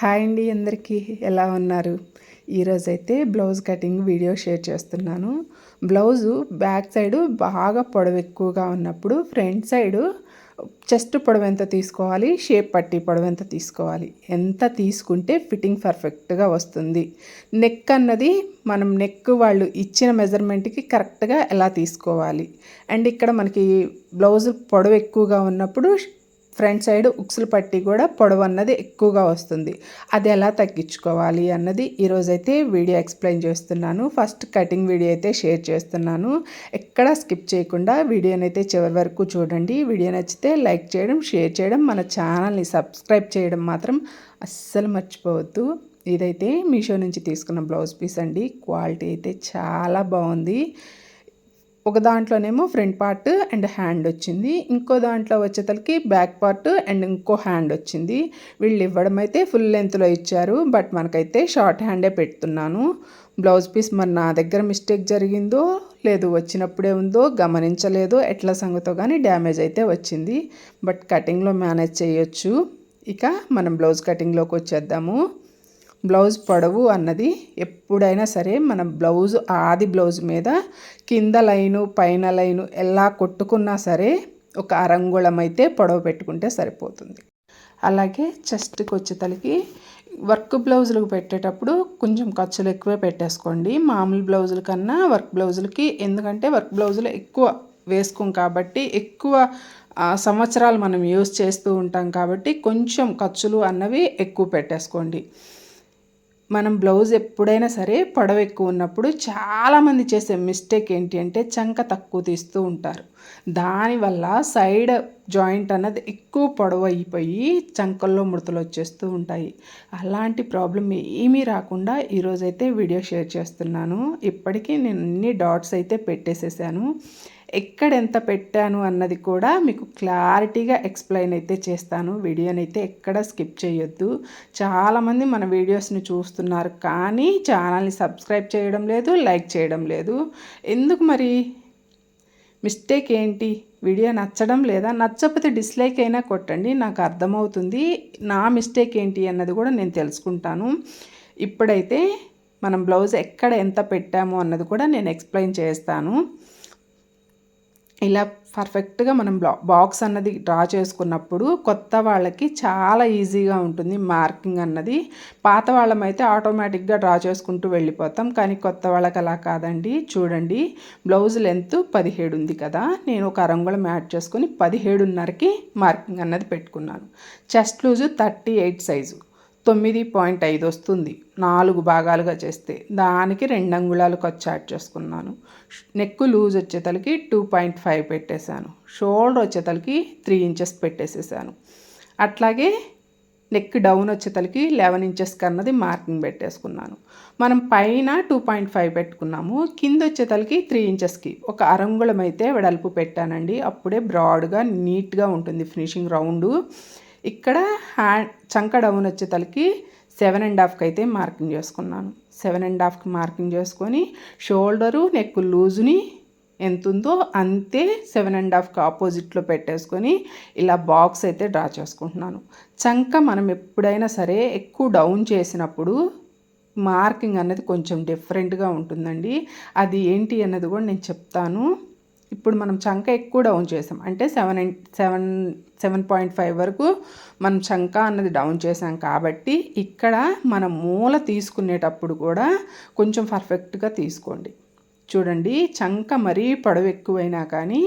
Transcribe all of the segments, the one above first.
Hi అండి అందరికీ. ఎలా ఉన్నారు? ఈరోజైతే బ్లౌజ్ కటింగ్ వీడియో షేర్ చేస్తున్నాను. బ్లౌజు బ్యాక్ సైడ్ బాగా పొడవు ఎక్కువగా ఉన్నప్పుడు ఫ్రంట్ సైడు చెస్ట్ పొడవు ఎంత తీసుకోవాలి షేప్ పట్టి పొడవు ఎంత తీసుకోవాలి ఎంత తీసుకుంటే ఫిట్టింగ్ పర్ఫెక్ట్గా వస్తుంది. నెక్ అన్నది మనం నెక్ వాళ్ళు ఇచ్చిన మెజర్మెంట్కి కరెక్ట్గా ఎలా తీసుకోవాలి. అండ్ ఇక్కడ మనకి బ్లౌజ్ పొడవు ఎక్కువగా ఉన్నప్పుడు ఫ్రంట్ సైడ్ ఉక్సులు పట్టి కూడా పొడవు అన్నది ఎక్కువగా వస్తుంది. అది ఎలా తగ్గించుకోవాలి అన్నది ఈరోజైతే వీడియో ఎక్స్ప్లెయిన్ చేస్తున్నాను. ఫస్ట్ కటింగ్ వీడియో అయితే షేర్ చేస్తున్నాను. ఎక్కడ స్కిప్ చేయకుండా వీడియోనైతే చివరి వరకు చూడండి. వీడియో నచ్చితే లైక్ చేయడం షేర్ చేయడం మన ఛానల్ని సబ్స్క్రైబ్ చేయడం మాత్రం అస్సలు మర్చిపోవద్దు. ఇదైతే మీషో నుంచి తీసుకున్న బ్లౌజ్ పీస్ అండి. క్వాలిటీ అయితే చాలా బాగుంది. ఒక దాంట్లోనేమో ఫ్రంట్ పార్ట్ అండ్ హ్యాండ్ వచ్చింది. ఇంకో దాంట్లో వచ్చేతలకి బ్యాక్ పార్ట్ అండ్ ఇంకో హ్యాండ్ వచ్చింది. వీళ్ళు ఇవ్వడం అయితే ఫుల్ లెంత్లో ఇచ్చారు. బట్ మనకైతే షార్ట్ హ్యాండే పెడుతున్నాను. బ్లౌజ్ పీస్ మరి నా దగ్గర మిస్టేక్ జరిగిందో లేదు వచ్చినప్పుడే ఉందో గమనించలేదో ఎట్లా సంగతో కానీ డ్యామేజ్ అయితే వచ్చింది. బట్ కటింగ్లో మేనేజ్ చేయొచ్చు. ఇక మనం బ్లౌజ్ కటింగ్లోకి వచ్చేద్దాము. బ్లౌజ్ పొడవు అన్నది ఎప్పుడైనా సరే మన బ్లౌజ్ ఆది బ్లౌజ్ మీద కింద లైను పైన లైను ఎలా కొట్టుకున్నా సరే ఒక అరంగుళం అయితే పొడవు పెట్టుకుంటే సరిపోతుంది. అలాగే చెస్ట్కి వచ్చేతలకి వర్క్ బ్లౌజులకు పెట్టేటప్పుడు కొంచెం ఖర్చులు ఎక్కువే పెట్టేసుకోండి. మామూలు బ్లౌజుల కన్నా వర్క్ బ్లౌజులకి ఎందుకంటే వర్క్ బ్లౌజులు ఎక్కువ వేసుకోం కాబట్టి ఎక్కువ సంవత్సరాలు మనం యూస్ చేస్తూ ఉంటాం కాబట్టి కొంచెం ఖర్చులు అన్నవి ఎక్కువ పెట్టేసుకోండి. మనం బ్లౌజ్ ఎప్పుడైనా సరే పొడవ ఎక్కువ ఉన్నప్పుడు చాలామంది చేసే మిస్టేక్ ఏంటి అంటే చంక తక్కువ తీస్తూ ఉంటారు. దానివల్ల సైడ్ జాయింట్ అన్నది ఎక్కువ పొడవు అయిపోయి చంకల్లో ముడతలు వచ్చేస్తూ ఉంటాయి. అలాంటి ప్రాబ్లం ఏమీ రాకుండా ఈరోజైతే వీడియో షేర్ చేస్తున్నాను. ఇప్పటికీ నేను అన్ని డాట్స్ అయితే పెట్టేసేసాను. ఎక్కడెంత పెట్టాను అన్నది కూడా మీకు క్లారిటీగా ఎక్స్ప్లెయిన్ అయితే చేస్తాను. వీడియోని అయితే ఎక్కడ స్కిప్ చేయొద్దు. చాలామంది మన వీడియోస్ని చూస్తున్నారు కానీ ఛానల్ని సబ్స్క్రైబ్ చేయడం లేదు లైక్ చేయడం లేదు. ఎందుకు మరి? మిస్టేక్ ఏంటి? వీడియో నచ్చడం లేదా? నచ్చకపోతే డిస్లైక్ అయినా కొట్టండి నాకు అర్థమవుతుంది. నా మిస్టేక్ ఏంటి అన్నది కూడా నేను తెలుసుకుంటాను. ఇప్పుడైతే మనం బ్లౌజ్ ఎక్కడ ఎంత పెట్టాము అన్నది కూడా నేను ఎక్స్ప్లెయిన్ చేస్తాను. ఇలా పర్ఫెక్ట్గా మనం బ్లా బాక్స్ అన్నది డ్రా చేసుకున్నప్పుడు కొత్త వాళ్ళకి చాలా ఈజీగా ఉంటుంది మార్కింగ్ అన్నది. పాత వాళ్ళమైతే ఆటోమేటిక్గా డ్రా చేసుకుంటూ వెళ్ళిపోతాం. కానీ కొత్త వాళ్ళకి అలా కాదండి. చూడండి బ్లౌజ్ లెంత్ పదిహేడు ఉంది కదా. నేను ఒక అరంగుళం యాడ్ చేసుకొని పదిహేడున్నరకి మార్కింగ్ అన్నది పెట్టుకున్నాను. Chest loose thirty eight size తొమ్మిది పాయింట్ ఐదు వస్తుంది. నాలుగు భాగాలుగా చేస్తే దానికి రెండు అంగుళాలు ఖర్చు యాడ్ చేసుకున్నాను. నెక్ లూజ్ వచ్చేతలకి టూ పాయింట్ ఫైవ్ పెట్టేశాను. షోల్డర్ వచ్చేతలకి త్రీ ఇంచెస్ పెట్టేసేసాను అట్లాగే నెక్ డౌన్ వచ్చేతలకి లెవెన్ ఇంచెస్ కన్నది మార్కింగ్ పెట్టేసుకున్నాను. మనం పైన టూ పాయింట్ ఫైవ్ పెట్టుకున్నాము. కింద వచ్చేతలకి త్రీ ఇంచెస్కి ఒక అరంగుళం అయితే వెడల్పు పెట్టానండి. అప్పుడే బ్రాడ్గా నీట్గా ఉంటుంది ఫినిషింగ్ రౌండు. ఇక్కడ హ్యాండ్ చంక డౌన్ వచ్చే తలకి సెవెన్ అండ్ హాఫ్కి అయితే మార్కింగ్ చేసుకున్నాను. సెవెన్ అండ్ హాఫ్కి మార్కింగ్ చేసుకొని షోల్డరు నెక్ లూజుని ఎంత ఉందో అంతే సెవెన్ అండ్ హాఫ్కి ఆపోజిట్లో పెట్టేసుకొని ఇలా బాక్స్ అయితే డ్రా చేసుకుంటున్నాను. చంక మనం ఎప్పుడైనా సరే ఎక్కువ డౌన్ చేసినప్పుడు మార్కింగ్ అనేది కొంచెం డిఫరెంట్గా ఉంటుందండి. అది ఏంటి అన్నది కూడా నేను చెప్తాను. ఇప్పుడు మనం చంక ఎక్కువ డౌన్ చేసాం. అంటే seven seven seven point five వరకు మనం చంక అన్నది డౌన్ చేసాం కాబట్టి ఇక్కడ మన మూల తీసుకునేటప్పుడు కూడా కొంచెం పర్ఫెక్ట్గా తీసుకోండి. చూడండి చంక మరీ పొడవు ఎక్కువైనా కానీ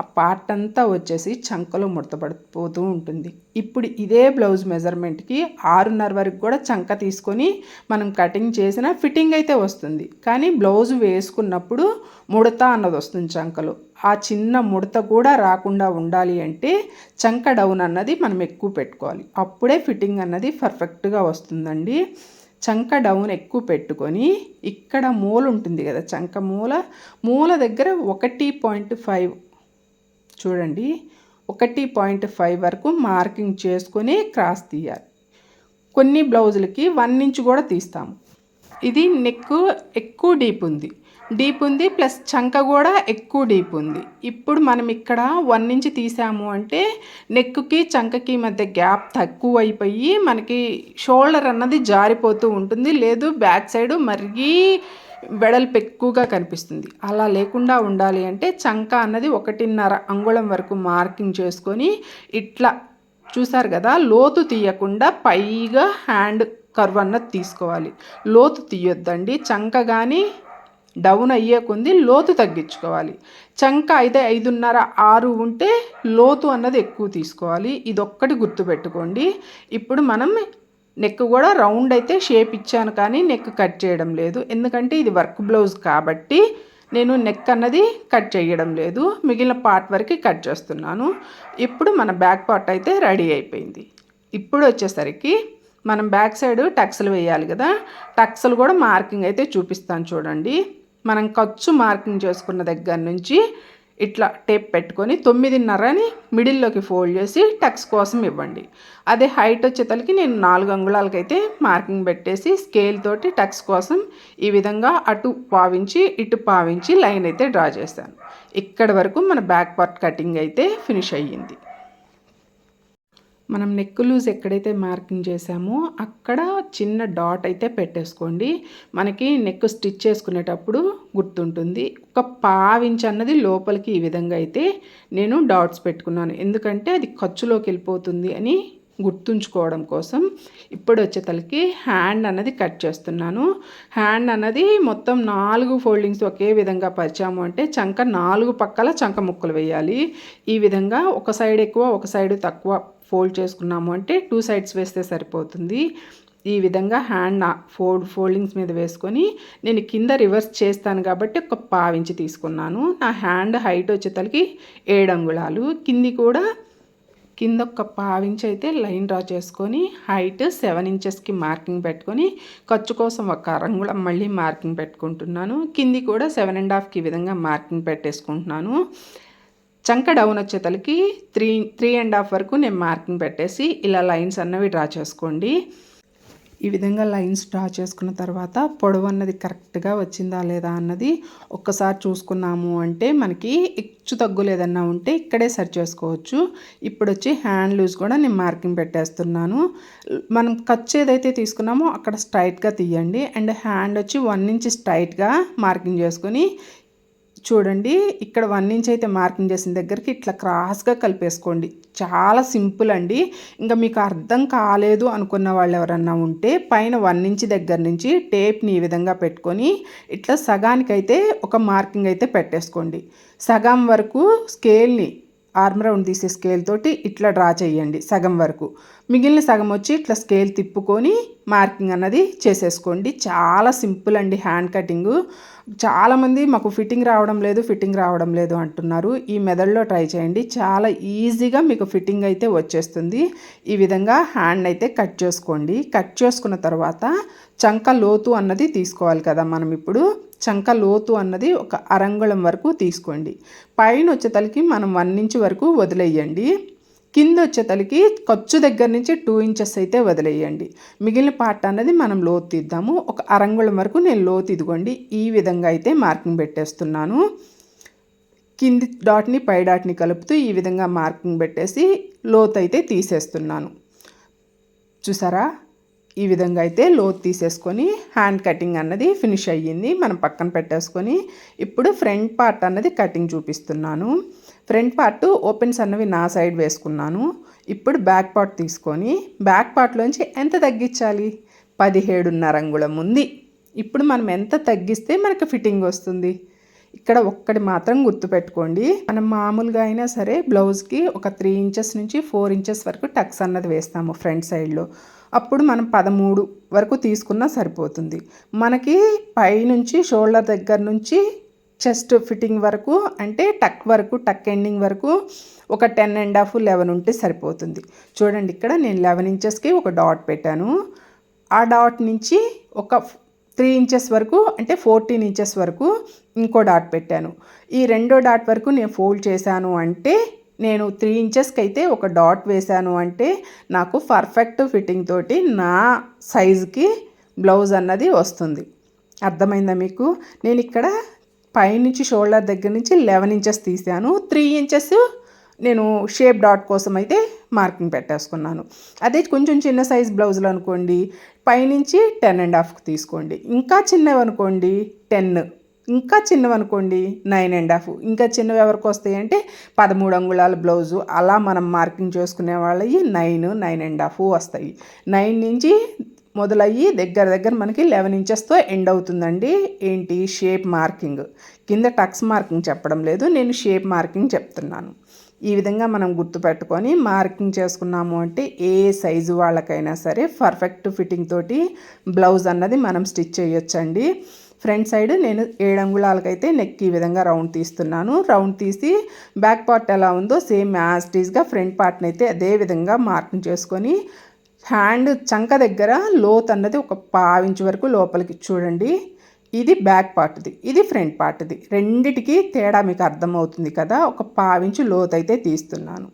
ఆ పార్ట్ అంతా వచ్చేసి చంకలో ముడతపడిపోతూ ఉంటుంది. ఇప్పుడు ఇదే బ్లౌజ్ మెజర్మెంట్కి ఆరున్నర వరకు కూడా చంక తీసుకొని మనం కటింగ్ చేసిన ఫిట్టింగ్ అయితే వస్తుంది. కానీ బ్లౌజ్ వేసుకున్నప్పుడు ముడత అన్నది వస్తుంది చంకలో. ఆ చిన్న ముడత కూడా రాకుండా ఉండాలి అంటే చంక డౌన్ అన్నది మనం ఎక్కువ పెట్టుకోవాలి. అప్పుడే ఫిట్టింగ్ అన్నది పర్ఫెక్ట్గా వస్తుందండి. చంక డౌన్ ఎక్కువ పెట్టుకొని ఇక్కడ మూల ఉంటుంది కదా చంక మూల మూల దగ్గర ఒకటి పాయింట్ ఫైవ్ చూడండి ఒకటి పాయింట్ ఫైవ్ వరకు మార్కింగ్ చేసుకొని క్రాస్ తీయాలి. కొన్ని బ్లౌజులకి వన్ ఇంచ్ కూడా తీస్తాము. ఇది నెక్ ఎక్కువ డీప్ ఉంది. డీప్ ఉంది ప్లస్ చంక కూడా ఎక్కువ డీప్ ఉంది. ఇప్పుడు మనం ఇక్కడ వన్ ఇంచ్ తీసాము అంటే నెక్కుకి చంకకి మధ్య గ్యాప్ తక్కువ అయిపోయి మనకి షోల్డర్ అన్నది జారిపోతూ ఉంటుంది. లేదు బ్యాక్ సైడ్ మరిగి వెడల్పు ఎక్కువగా కనిపిస్తుంది. అలా లేకుండా ఉండాలి అంటే చంక అన్నది ఒకటిన్నర అంగుళం వరకు మార్కింగ్ చేసుకొని ఇట్లా చూసారు కదా లోతు తీయకుండా పైగా హ్యాండ్ కర్వ్ అన్నది తీసుకోవాలి. లోతు తీయొద్దండి. చంక కానీ డౌన్ అయ్యే కొంది లోతు తగ్గించుకోవాలి. చంక అయితే ఐదున్నర ఆరు ఉంటే లోతు అన్నది ఎక్కువ తీసుకోవాలి. ఇదొక్కటి గుర్తుపెట్టుకోండి. ఇప్పుడు మనం నెక్ కూడా రౌండ్ అయితే షేప్ ఇచ్చాను కానీ నెక్ కట్ చేయడం లేదు. ఎందుకంటే ఇది వర్క్ బ్లౌజ్ కాబట్టి నేను నెక్ అన్నది కట్ చేయడం లేదు. మిగిలిన పార్ట్ వరకు కట్ చేస్తున్నాను. ఇప్పుడు మన బ్యాక్ పార్ట్ అయితే రెడీ అయిపోయింది. ఇప్పుడు వచ్చేసరికి మనం బ్యాక్ సైడ్ టక్స్లు వేయాలి కదా. టక్స్లు కూడా మార్కింగ్ అయితే చూపిస్తాను చూడండి. మనం ఖర్చు మార్కింగ్ చేసుకున్న దగ్గర నుంచి ఇట్లా టేప్ పెట్టుకొని తొమ్మిదిన్నరని మిడిల్లోకి ఫోల్డ్ చేసి టక్స్ కోసం ఇవ్వండి. అదే హైట్ వచ్చేతలకి నేను నాలుగు అంగుళాలకైతే మార్కింగ్ పెట్టేసి స్కేల్ తోటి టక్స్ కోసం ఈ విధంగా అటు పావించి ఇటు పావించి లైన్ అయితే డ్రా చేశాను. ఇక్కడ వరకు మన బ్యాక్ పార్ట్ కటింగ్ అయితే ఫినిష్ అయ్యింది. మనం నెక్ లూజ్ ఎక్కడైతే మార్కింగ్ చేసామో అక్కడ చిన్న డాట్ అయితే పెట్టేసుకోండి. మనకి నెక్ స్టిచ్ చేసుకునేటప్పుడు గుర్తుంటుంది. ఒక పావించ్ అన్నది లోపలికి ఈ విధంగా అయితే నేను డాట్స్ పెట్టుకున్నాను. ఎందుకంటే అది ఖర్చులోకి వెళ్ళిపోతుంది అని గుర్తుంచుకోవడం కోసం ఇప్పుడు వచ్చే తలకి హ్యాండ్ అన్నది కట్ చేస్తున్నాను. హ్యాండ్ అన్నది మొత్తం నాలుగు ఫోల్డింగ్స్ ఒకే విధంగా పరిచాము అంటే చంక నాలుగు పక్కల చంక ముక్కలు వేయాలి. ఈ విధంగా ఒక సైడ్ ఎక్కువ ఒక సైడ్ తక్కువ ఫోల్డ్ చేసుకున్నాము అంటే టూ సైడ్స్ వేస్తే సరిపోతుంది. ఈ విధంగా హ్యాండ్ ఫోల్డ్ ఫోల్డింగ్స్ మీద వేసుకొని నేను కింద రివర్స్ చేస్తాను కాబట్టి ఒక పావించి తీసుకున్నాను. నా హ్యాండ్ హైట్ వచ్చేతలకి ఏడు అంగుళాలు. కింది కూడా కింద ఒక పావించి అయితే లైన్ డ్రా చేసుకొని హైట్ సెవెన్ ఇంచెస్కి మార్కింగ్ పెట్టుకొని ఖర్చు కోసం ఒక అరంగుళం మళ్ళీ మార్కింగ్ పెట్టుకుంటున్నాను. కింది కూడా సెవెన్ అండ్ హాఫ్కి విధంగా మార్కింగ్ పెట్టేసుకుంటున్నాను. చంక డౌన్ వచ్చేతలకి త్రీ త్రీ అండ్ హాఫ్ వరకు నేను మార్కింగ్ పెట్టేసి ఇలా లైన్స్ అన్నవి డ్రా చేసుకోండి. ఈ విధంగా లైన్స్ డ్రా చేసుకున్న తర్వాత పొడవు అన్నది కరెక్ట్గా వచ్చిందా లేదా అన్నది ఒక్కసారి చూసుకున్నాము అంటే మనకి హెచ్చు తగ్గులు ఏదన్నా ఉంటే ఇక్కడే సెర్చ్ చేసుకోవచ్చు. ఇప్పుడు వచ్చి హ్యాండ్ లూజ్ కూడా నేను మార్కింగ్ పెట్టేస్తున్నాను. మనం ఖర్చు ఏదైతే తీసుకున్నామో అక్కడ స్ట్రైట్గా తీయండి. అండ్ హ్యాండ్ వచ్చి వన్ ఇంచ్ స్ట్రైట్గా మార్కింగ్ చేసుకొని చూడండి. ఇక్కడ వన్ ఇంచ్ అయితే మార్కింగ్ చేసిన దగ్గరికి ఇట్లా క్రాస్గా కలిపేసుకోండి. చాలా సింపుల్ అండి. ఇంకా మీకు అర్థం కాలేదు అనుకున్న వాళ్ళు ఎవరన్నా ఉంటే పైన వన్ ఇంచ్ దగ్గర నుంచి టేప్ని ఈ విధంగా పెట్టుకొని ఇట్లా సగానికైతే ఒక మార్కింగ్ అయితే పెట్టేసుకోండి. సగం వరకు స్కేల్ని ఆర్మ్ రౌండ్ తీసే స్కేల్ తోటి ఇట్లా డ్రా చేయండి సగం వరకు. మిగిలిన సగం వచ్చి ఇట్లా స్కేల్ తిప్పుకొని మార్కింగ్ అన్నది చేసేసుకోండి. చాలా సింపుల్ అండి హ్యాండ్ కటింగు. చాలామంది మాకు ఫిట్టింగ్ రావడం లేదు ఫిట్టింగ్ రావడం లేదు అంటున్నారు. ఈ మెథడ్లో ట్రై చేయండి. చాలా ఈజీగా మీకు ఫిట్టింగ్ అయితే వచ్చేస్తుంది. ఈ విధంగా హ్యాండ్ అయితే కట్ చేసుకోండి. కట్ చేసుకున్న తర్వాత చంక లోతు అన్నది తీసుకోవాలి కదా మనం ఇప్పుడు. చంక లోతు అన్నది ఒక అరంగుళం వరకు తీసుకోండి. పైన వచ్చేతలకి మనం వన్ ఇంచ్ వరకు వదిలేయండి. కింద వచ్చేతలకి ఖర్చు దగ్గర నుంచి టూ ఇంచెస్ అయితే వదిలేయండి. మిగిలిన పార్ట్ అన్నది మనం లోతు తీద్దాము. ఒక అరంగుళం వరకు నేను లోతు ఇదిగోండి. ఈ విధంగా అయితే మార్కింగ్ పెట్టేస్తున్నాను. కింది డాట్ని పై డాట్ని కలుపుతూ ఈ విధంగా మార్కింగ్ పెట్టేసి లోతు అయితే తీసేస్తున్నాను. చూసారా? ఈ విధంగా అయితే లోతు తీసేసుకొని హ్యాండ్ కటింగ్ అన్నది ఫినిష్ అయ్యింది. మనం పక్కన పెట్టేసుకొని ఇప్పుడు ఫ్రంట్ పార్ట్ అన్నది కటింగ్ చూపిస్తున్నాను. ఫ్రంట్ పార్ట్ ఓపెన్స్ అన్నవి నా సైడ్ వేసుకున్నాను. ఇప్పుడు బ్యాక్ పార్ట్ తీసుకొని బ్యాక్ పార్ట్లోంచి ఎంత తగ్గించాలి? పదిహేడున్నర అంగుళం ఉంది. ఇప్పుడు మనం ఎంత తగ్గిస్తే మనకు ఫిట్టింగ్ వస్తుంది? ఇక్కడ ఒక్కటి మాత్రం గుర్తుపెట్టుకోండి. మనం మామూలుగా అయినా సరే బ్లౌజ్కి ఒక త్రీ ఇంచెస్ నుంచి ఫోర్ ఇంచెస్ వరకు టక్స్ అన్నది వేస్తాము ఫ్రంట్ సైడ్లో అప్పుడు మనం పదమూడు వరకు తీసుకున్నా సరిపోతుంది. మనకి పైనుంచి షోల్డర్ దగ్గర నుంచి చెస్ట్ ఫిట్టింగ్ వరకు అంటే టక్ వరకు టక్ ఎండింగ్ వరకు ఒక టెన్ అండ్ హాఫ్ లెవెన్ ఉంటే సరిపోతుంది. చూడండి ఇక్కడ నేను లెవెన్ ఇంచెస్కి ఒక డాట్ పెట్టాను. ఆ డాట్ నుంచి ఒక త్రీ ఇంచెస్ వరకు అంటే ఫోర్టీన్ ఇంచెస్ వరకు ఇంకో డాట్ పెట్టాను. ఈ రెండో డాట్ వరకు నేను ఫోల్డ్ చేశాను అంటే నేను త్రీ ఇంచెస్కి అయితే ఒక డాట్ వేశాను అంటే నాకు పర్ఫెక్ట్ ఫిట్టింగ్ తోటి నా సైజుకి బ్లౌజ్ అన్నది వస్తుంది. అర్థమైందా మీకు? నేను ఇక్కడ పైనుంచి షోల్డర్ దగ్గర నుంచి లెవెన్ ఇంచెస్ తీసాను త్రీ ఇంచెస్ నేను షేప్ డాట్ కోసం అయితే మార్కింగ్ పెట్టేసుకున్నాను. అదే కొంచెం చిన్న సైజ్ బ్లౌజులు అనుకోండి పైనుంచి టెన్ అండ్ హాఫ్కి తీసుకోండి. ఇంకా చిన్నవి అనుకోండి టెన్ ఇంకా చిన్నవి అనుకోండి నైన్ అండ్ హాఫ్ ఇంకా చిన్నవి ఎవరికి వస్తాయి అంటే పదమూడు అంగుళాల బ్లౌజు అలా మనం మార్కింగ్ చేసుకునే వాళ్ళవి నైన్ నైన్ అండ్ హాఫ్ వస్తాయి. నైన్ నుంచి మొదలయ్యి దగ్గర దగ్గర మనకి లెవెన్ ఇంచెస్తో ఎండ్ అవుతుందండి. ఏంటి? షేప్ మార్కింగ్ కింద టక్స్ మార్కింగ్ చెప్పడం లేదు. నేను షేప్ మార్కింగ్ చెప్తున్నాను. ఈ విధంగా మనం గుర్తుపెట్టుకొని మార్కింగ్ చేసుకున్నాము అంటే ఏ సైజు వాళ్ళకైనా సరే పర్ఫెక్ట్ ఫిట్టింగ్ తోటి బ్లౌజ్ అన్నది మనం స్టిచ్ చేయొచ్చండి. ఫ్రంట్ సైడ్ నేను ఏడు అంగుళాలకైతే నెక్ ఈ విధంగా రౌండ్ తీస్తున్నాను. రౌండ్ తీసి బ్యాక్ పార్ట్ ఎలా ఉందో సేమ్ యాజ్ టీజ్గా ఫ్రంట్ పార్ట్ని అయితే అదే విధంగా మార్కింగ్ చేసుకొని హ్యాండ్ చంక దగ్గర లోత్ అన్నది ఒక పావించి వరకు లోపలికి చూడండి. ఇది బ్యాక్ పార్ట్ది ఇది ఫ్రంట్ పార్ట్ది రెండిటికి తేడా మీకు అర్థమవుతుంది కదా ఒక పావించి లోత్ అయితే తీస్తున్నాను.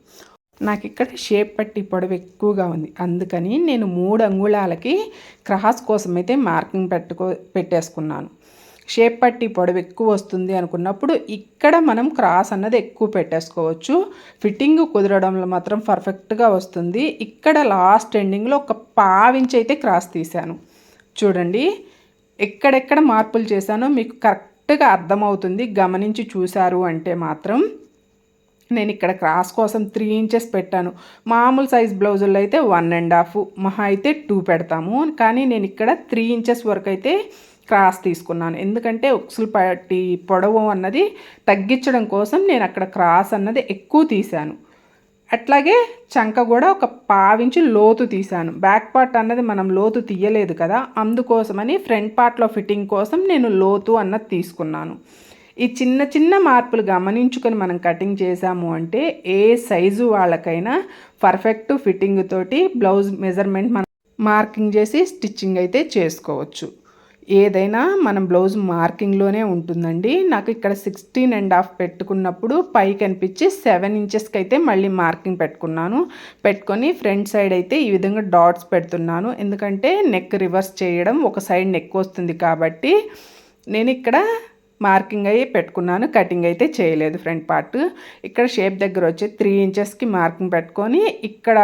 నాకు ఇక్కడ షేప్ పట్టి పొడవు ఎక్కువగా ఉంది. అందుకని నేను మూడు అంగుళాలకి క్రాస్ కోసం అయితే మార్కింగ్ పెట్టుకో పెట్టేసుకున్నాను. షేప్ పట్టి పొడవు ఎక్కువ వస్తుంది అనుకున్నప్పుడు ఇక్కడ మనం క్రాస్ అన్నది ఎక్కువ పెట్టేసుకోవచ్చు. ఫిట్టింగ్ కుదరడంలో మాత్రం పర్ఫెక్ట్గా వస్తుంది. ఇక్కడ లాస్ట్ ఎండింగ్లో ఒక పావించి అయితే క్రాస్ తీశాను. చూడండి ఎక్కడెక్కడ మార్పులు చేశానో మీకు కరెక్ట్గా అర్థమవుతుంది. గమనించి చూశారు అంటే మాత్రం నేను ఇక్కడ క్రాస్ కోసం త్రీ ఇంచెస్ పెట్టాను. మామూలు సైజ్ బ్లౌజుల్లో అయితే వన్ అండ్ హాఫ్ మహా అయితే టూ పెడతాము. కానీ నేను ఇక్కడ త్రీ ఇంచెస్ వరకు అయితే క్రాస్ తీసుకున్నాను. ఎందుకంటే ఉక్సులు పట్టి పొడవు అన్నది తగ్గించడం కోసం నేను అక్కడ క్రాస్ అన్నది ఎక్కువ తీశాను. అట్లాగే చంక కూడా ఒక పావించి లోతు తీశాను. బ్యాక్ పార్ట్ అన్నది మనం లోతు తీయలేదు కదా అందుకోసమని ఫ్రంట్ పార్ట్లో ఫిట్టింగ్ కోసం నేను లోతు అన్నది తీసుకున్నాను. ఈ చిన్న చిన్న మార్పులు గమనించుకొని మనం కటింగ్ చేసాము అంటే ఏ సైజు వాళ్ళకైనా పర్ఫెక్ట్ ఫిట్టింగ్ తోటి బ్లౌజ్ మెజర్మెంట్ మనం మార్కింగ్ చేసి స్టిచ్చింగ్ అయితే చేసుకోవచ్చు. ఏదైనా మనం బ్లౌజ్ మార్కింగ్లోనే ఉంటుందండి. నాకు ఇక్కడ సిక్స్టీన్ అండ్ హాఫ్ పెట్టుకున్నప్పుడు పై కనిపించి సెవెన్ ఇంచెస్కి అయితే మళ్ళీ మార్కింగ్ పెట్టుకున్నాను. పెట్టుకొని ఫ్రంట్ సైడ్ అయితే ఈ విధంగా డాట్స్ పెడుతున్నాను. ఎందుకంటే నెక్ రివర్స్ చేయడం ఒక సైడ్ నెక్ వస్తుంది కాబట్టి నేను ఇక్కడ మార్కింగ్ అయ్యి పెట్టుకున్నాను. కటింగ్ అయితే చేయలేదు ఫ్రంట్ పార్ట్. ఇక్కడ షేప్ దగ్గర వచ్చి త్రీ ఇంచెస్కి మార్కింగ్ పెట్టుకొని ఇక్కడ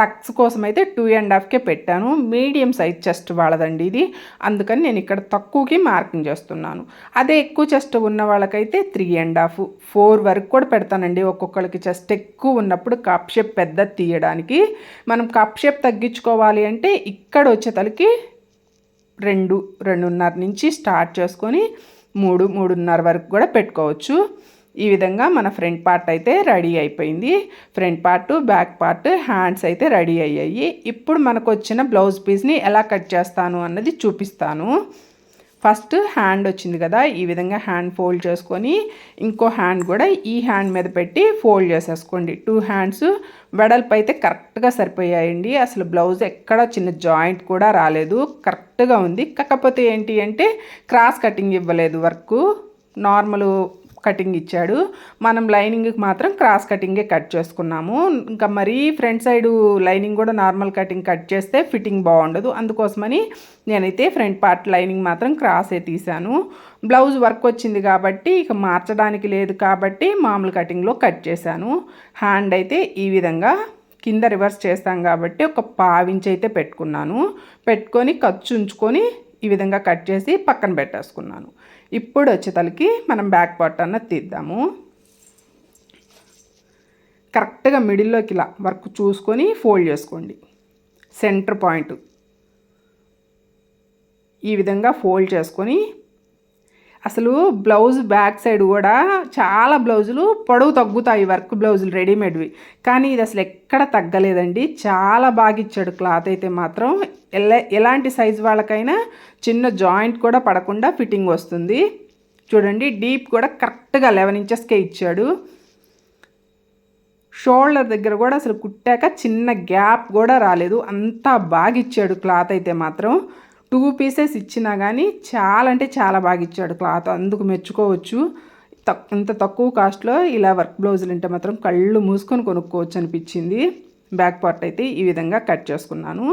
టక్స్ కోసం అయితే టూ అండ్ హాఫ్కే పెట్టాను. మీడియం సైజ్ చెస్ట్ వాళ్ళదండి ఇది. అందుకని నేను ఇక్కడ తక్కువకి మార్కింగ్ చేస్తున్నాను. అదే ఎక్కువ చెస్ట్ ఉన్న వాళ్ళకైతే త్రీ అండ్ హాఫ్ ఫోర్ వరకు కూడా పెడతానండి. ఒక్కొక్కరికి చెస్ట్ ఎక్కువ ఉన్నప్పుడు కప్ షేప్ పెద్ద తీయడానికి. మనం కప్ షేప్ తగ్గించుకోవాలి అంటే ఇక్కడ వచ్చేతలకి రెండు రెండున్నర నుంచి స్టార్ట్ చేసుకొని మూడు మూడున్నర వరకు కూడా పెట్టుకోవచ్చు. ఈ విధంగా మన ఫ్రంట్ పార్ట్ అయితే రెడీ అయిపోయింది. Front part back part hands అయితే రెడీ అయ్యాయి. ఇప్పుడు మనకు వచ్చిన బ్లౌజ్ పీస్ని ఎలా కట్ చేస్తాను అన్నది చూపిస్తాను. ఫస్ట్ హ్యాండ్ వచ్చింది కదా ఈ విధంగా హ్యాండ్ ఫోల్డ్ చేసుకొని ఇంకో హ్యాండ్ కూడా ఈ హ్యాండ్ మీద పెట్టి ఫోల్డ్ చేసేసుకోండి. టూ హ్యాండ్స్ వెడల్పు అయితే కరెక్ట్గా సరిపోయాయండి. అసలు బ్లౌజ్ ఎక్కడ చిన్న జాయింట్ కూడా రాలేదు కరెక్ట్గా ఉంది. కాకపోతే ఏంటి అంటే క్రాస్ కటింగ్ ఇవ్వలేదు వర్క్. నార్మల్ కటింగ్ ఇచ్చాడు. మనం లైనింగ్కి మాత్రం క్రాస్ కటింగే కట్ చేసుకున్నాము. ఇంకా మరీ ఫ్రంట్ సైడ్ లైనింగ్ కూడా నార్మల్ కటింగ్ కట్ చేస్తే ఫిట్టింగ్ బాగుండదు. అందుకోసమని నేనైతే ఫ్రంట్ పార్ట్ లైనింగ్ మాత్రం క్రాసే తీశాను. బ్లౌజ్ వర్క్ వచ్చింది కాబట్టి ఇక మార్చడానికి లేదు కాబట్టి మామూలు కటింగ్లో కట్ చేశాను. హ్యాండ్ అయితే ఈ విధంగా కింద రివర్స్ చేస్తాం కాబట్టి ఒక పావించి అయితే పెట్టుకున్నాను. పెట్టుకొని ఖర్చు ఉంచుకొని ఈ విధంగా కట్ చేసి పక్కన పెట్టేసుకున్నాను. ఇప్పుడు వచ్చేతలకి మనం బ్యాక్ పార్ట్ అన్నది తీద్దాము. కరెక్ట్గా మిడిల్లోకి ఇలా వర్క్ చూసుకొని ఫోల్డ్ చేసుకోండి. Centre point. ఈ విధంగా ఫోల్డ్ చేసుకొని అసలు బ్లౌజ్ బ్యాక్ సైడ్ కూడా చాలా బ్లౌజులు పొడవు తగ్గుతాయి వర్క్ బ్లౌజులు రెడీమేడ్వి. కానీ ఇది అసలు ఎక్కడ తగ్గలేదండి. చాలా బాగా ఇచ్చాడు క్లాత్ అయితే మాత్రం. ఎలా ఎలాంటి సైజ్ వాళ్ళకైనా చిన్న జాయింట్ కూడా పడకుండా ఫిట్టింగ్ వస్తుంది. చూడండి డీప్ కూడా కరెక్ట్గా లెవెన్ ఇంచెస్కే ఇచ్చాడు. షోల్డర్ దగ్గర కూడా అసలు కుట్టాక చిన్న గ్యాప్ కూడా రాలేదు. అంతా బాగా ఇచ్చాడు క్లాత్ అయితే మాత్రం. టూ పీసెస్ ఇచ్చినా కానీ చాలా అంటే చాలా బాగా ఇచ్చాడు క్లాత్. అందుకు మెచ్చుకోవచ్చు. ఇంత తక్కువ కాస్ట్లో ఇలా వర్క్ బ్లౌజులు ఉంటే మాత్రం కళ్ళు మూసుకొని కొనుక్కోవచ్చు అనిపించింది. బ్యాక్ పార్ట్ అయితే ఈ విధంగా కట్ చేసుకున్నాను.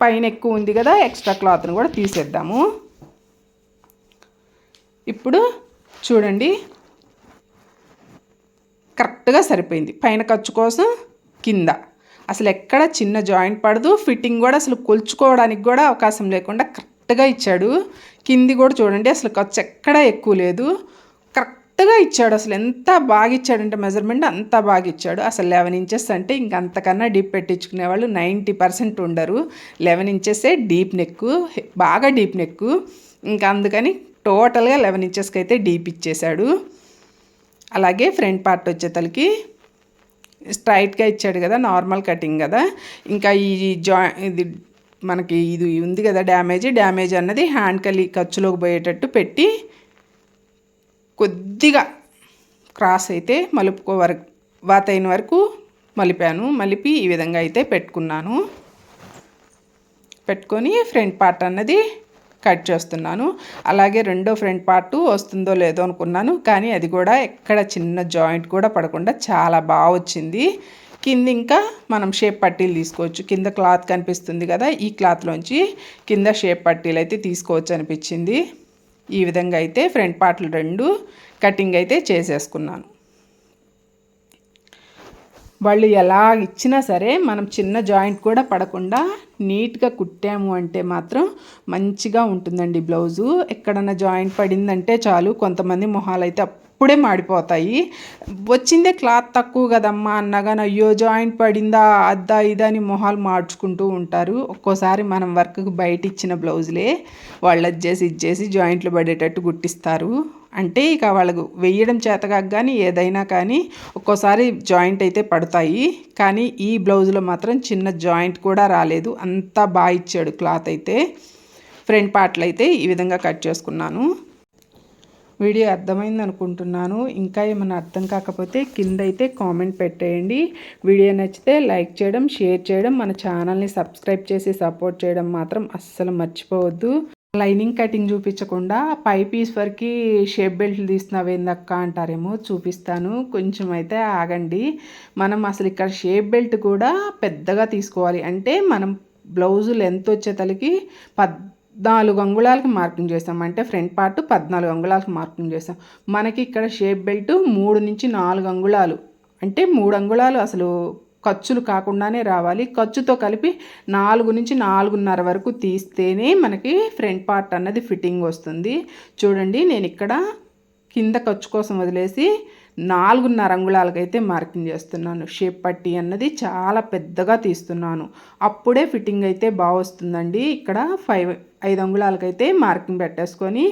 పైన ఎక్కువ ఉంది కదా ఎక్స్ట్రా క్లాత్ని కూడా తీసేద్దాము. ఇప్పుడు చూడండి. కరెక్ట్గా సరిపోయింది. పైన ఖర్చు కోసం కింద. అసలు ఎక్కడ చిన్న జాయింట్ పడదు. ఫిట్టింగ్ కూడా అసలు కొలుచుకోవడానికి కూడా అవకాశం లేకుండా కరెక్ట్గా ఇచ్చాడు. కింది కూడా చూడండి అసలు ఖర్చు ఎక్కడ ఎక్కువ లేదు. కరెక్ట్గా ఇచ్చాడు అసలు. ఎంత బాగా ఇచ్చాడంటే మెజర్మెంట్ అంత బాగా ఇచ్చాడు. అసలు లెవెన్ ఇంచెస్ అంటే ఇంక అంతకన్నా డీప్ పెట్టించుకునే వాళ్ళు నైంటీ పర్సెంట్ ఉండరు. లెవెన్ ఇంచెసే డీప్ నెక్ బాగా డీప్ నెక్. ఇంకా అందుకని టోటల్గా లెవెన్ ఇంచెస్కి అయితే డీప్ ఇచ్చేశాడు. అలాగే ఫ్రంట్ పార్ట్ వచ్చేతలకి స్ట్రైట్గా ఇచ్చాడు కదా నార్మల్ కటింగ్ కదా. ఇంకా ఈ జా ఇది మనకి ఇది ఉంది కదా డ్యామేజ్ డ్యామేజ్ అన్నది హ్యాండ్ కలి ఖర్చులోకి పోయేటట్టు పెట్టి కొద్దిగా క్రాస్ అయితే మలుపుకో వరకు వాతైన వరకు మలిపాను. మలిపి ఈ విధంగా అయితే పెట్టుకున్నాను. పెట్టుకొని ఫ్రంట్ పార్ట్ అన్నది కట్ చేస్తున్నాను. అలాగే రెండో ఫ్రంట్ పార్ట్ వస్తుందో లేదో అనుకున్నాను. కానీ అది కూడా ఎక్కడ చిన్న జాయింట్ కూడా పడకుండా చాలా బాగా వచ్చింది. కింద ఇంకా మనం షేప్ పట్టీలు తీసుకోవచ్చు. కింద క్లాత్ కనిపిస్తుంది కదా ఈ క్లాత్లోంచి కింద షేప్ పట్టీలు అయితే తీసుకోవచ్చు అనిపించింది. ఈ విధంగా అయితే ఫ్రంట్ పార్ట్లు రెండు కటింగ్ అయితే చేసేసుకున్నాను. వాళ్ళు ఎలా ఇచ్చినా సరే మనం చిన్న జాయింట్ కూడా పడకుండా నీట్గా కుట్టాము అంటే మాత్రం మంచిగా ఉంటుందండి బ్లౌజు. ఎక్కడన్నా జాయింట్ పడిందంటే చాలు కొంతమంది మొహాలు అయితే అప్పుడే మాడిపోతాయి. వచ్చిందే క్లాత్ తక్కువ కదమ్మా అన్నగాని అయ్యో జాయింట్ పడిందా అద్దా ఇదా అని మొహాలు మార్చుకుంటూ ఉంటారు. ఒక్కోసారి మనం వర్క్కి బయట ఇచ్చిన బ్లౌజులే వాళ్ళు ఇది చేసి జాయింట్లు పడేటట్టు గుట్టిస్తారు అంటే ఇక వాళ్ళకు వేయడం చేతగా కానీ ఏదైనా కానీ ఒక్కోసారి జాయింట్ అయితే పడతాయి. కానీ ఈ బ్లౌజ్లో మాత్రం చిన్న జాయింట్ కూడా రాలేదు. అంతా బాగా ఇచ్చాడు క్లాత్ అయితే. ఫ్రంట్ పార్ట్లు అయితే ఈ విధంగా కట్ చేసుకున్నాను. వీడియో అర్థమైంది అనుకుంటున్నాను. ఇంకా ఏమైనా అర్థం కాకపోతే కింద అయితే కామెంట్ పెట్టేయండి. వీడియో నచ్చితే లైక్ చేయడం షేర్ చేయడం మన ఛానల్ని సబ్స్క్రైబ్ చేసి సపోర్ట్ చేయడం మాత్రం అస్సలు మర్చిపోవద్దు. లైనింగ్ కటింగ్ చూపించకుండా పై పీస్ వరకు షేప్ బెల్ట్లు తీస్తున్నావేందక్క అంటారేమో చూపిస్తాను. కొంచెం అయితే ఆగండి. మనం అసలు ఇక్కడ షేప్ బెల్ట్ కూడా పెద్దగా తీసుకోవాలి. అంటే మనం బ్లౌజు లెంత్ వచ్చేతలకి పద్నాలుగు అంగుళాలకి మార్కింగ్ చేస్తాం. అంటే ఫ్రంట్ పార్ట్ పద్నాలుగు అంగుళాలకు మార్కింగ్ చేస్తాం. మనకి ఇక్కడ షేప్ బెల్ట్ మూడు నుంచి నాలుగు అంగుళాలు. అంటే మూడు అంగుళాలు అసలు ఖర్చులు కాకుండానే రావాలి. ఖర్చుతో కలిపి నాలుగు నుంచి నాలుగున్నర వరకు తీస్తేనే మనకి ఫ్రంట్ పార్ట్ అన్నది ఫిట్టింగ్ వస్తుంది. చూడండి నేను ఇక్కడ కింద ఖర్చు కోసం వదిలేసి నాలుగున్నర అంగుళాలకైతే మార్కింగ్ చేస్తున్నాను. షేప్ పట్టి అన్నది చాలా పెద్దగా తీస్తున్నాను. అప్పుడే ఫిట్టింగ్ అయితే బాగా వస్తుందండి. ఇక్కడ ఫైవ్ ఐదు అంగుళాలకైతే మార్కింగ్ పెట్టేసుకొని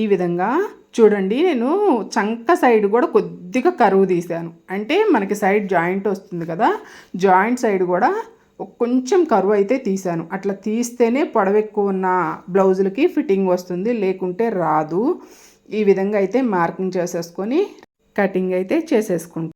ఈ విధంగా చూడండి నేను చంక సైడ్ కూడా కొద్దిగా కరువు తీసాను అంటే మనకి సైడ్ జాయింట్ వస్తుంది కదా జాయింట్ సైడ్ కూడా కొంచెం కరువు అయితే తీశాను. అట్లా తీస్తేనే పొడవెక్కువ ఉన్న బ్లౌజులకి ఫిట్టింగ్ వస్తుంది లేకుంటే రాదు. ఈ విధంగా అయితే మార్కింగ్ చేసేసుకొని కటింగ్ అయితే చేసేసుకుంటాను.